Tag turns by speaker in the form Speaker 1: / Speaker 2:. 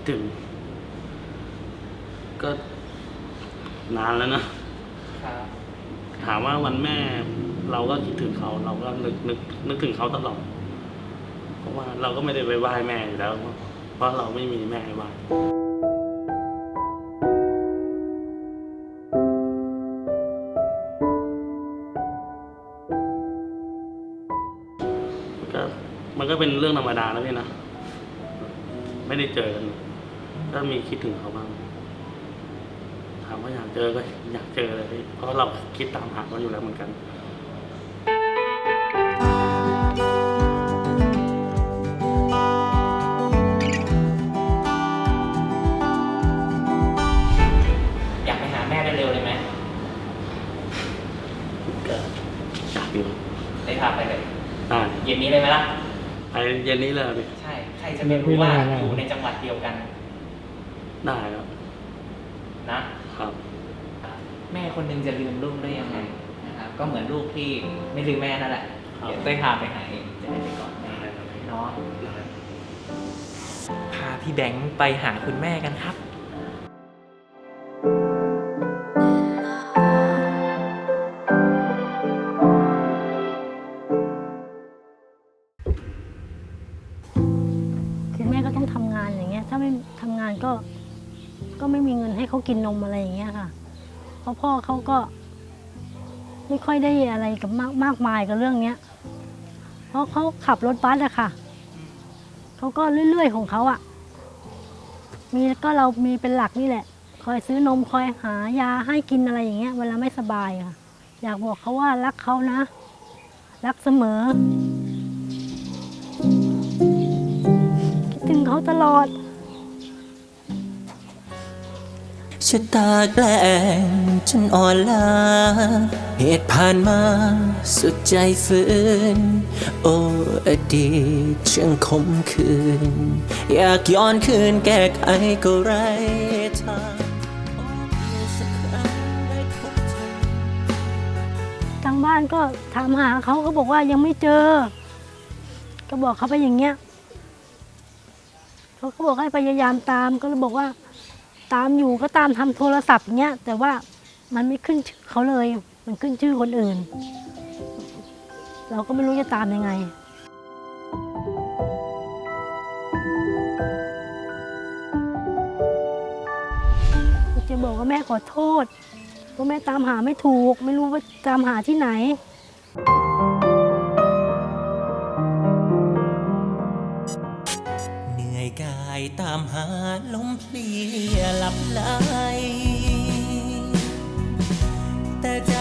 Speaker 1: คิดถึง ก็นานแล้วนะ
Speaker 2: ครับ
Speaker 1: ถามว่าวันแม่เราก็คิดถึงเขา เราก็นึกนึกนึกถึงเขาตลอด เพราะว่าเราก็ไม่ได้ไปไหว้แม่อยู่แล้ว เพราะเราไม่มีแม่ให้ไหว้มันก็มันก็เป็นเรื่องธรรมดาแล้วพี่นะ ไม่ได้เจอกัน ก็มีคิดถึงเขาบ้าง ถามว่าอยากเจอก็อยากเจอเลยพี่เพราะเราคิดตามหาเขาอยู่แล้วเหมือนกัน
Speaker 2: อยากไปหาแม่เร็วๆเลยไหม
Speaker 1: ก็อยากอยู่
Speaker 2: ได้พาไปเลย
Speaker 1: ได้
Speaker 2: เย็นนี้เลยไหมล่ะ
Speaker 1: ไปเย็นนี้เลยพี่
Speaker 2: ใช่ ใครจะไม่รู้ว่าอยู่ในจังหวัดเดียวกัน
Speaker 1: ได้ครับ
Speaker 2: นะ
Speaker 1: ครับ
Speaker 2: แม่คนหนึงจะลืมลูกได้ยังไงนะครับก็เหมือนลูกที่ไม่ลืมแม่นั่นแหละ
Speaker 1: ครับ
Speaker 2: เดี๋ยวเต้ยพาไปหาเองจะได้ไปก่อนแม่เนาะพาพี่แบงค์ไปหาคุณแม่กันครับ
Speaker 3: คือแม่ก็ต้องทำงานอย่างเงี้ย ถ้าไม่ทำงานก็ ก็ไม่มีเงินให้เขากินนมอะไรอย่างเงี้ยค่ะ เพราะพ่อเขาก็ ไม่ค่อยได้อะไรกับมากมากมายกับเรื่องเนี้ย เพราะเขาขับรถบัสอะค่ะ เขาก็เรื่อยๆของเขาอะมีก็เรามีเป็นหลักนี่แหละ คอยซื้อนมคอยหายาให้กินอะไรอย่างเงี้ย เวลาไม่สบายค่ะ อยากบอกเขาว่ารักเขานะ รักเสมอ คิดถึงเขาตลอด
Speaker 4: ชะตาแกล้งฉันอ่อนล้าเหตุผ่านมาสุดใจฝืน โอ้อดีตช่างคมคืน อยากย้อนคืนแก้ไขก็ไรทาง
Speaker 3: ทางบ้านก็ถามหาเขาก็บอกว่ายังไม่เจอ ก็บอกเขาไปอย่างเงี้ยเขาก็บอกให้พยายามตามก็เลยบอกว่า ตามอยู่ก็ตามทำโทรศัพท์เงี้ยแต่ว่ามันไม่ขึ้นชื่อเขาเลย มันขึ้นชื่อคนอื่น เราก็ไม่รู้จะตามยังไง จะบอกว่าแม่ขอโทษว่าแม่ตามหาไม่ถูก ไม่รู้ว่าตามหาที่ไหน
Speaker 4: ตามหาลมเพลียหลับไหลแต่ใจ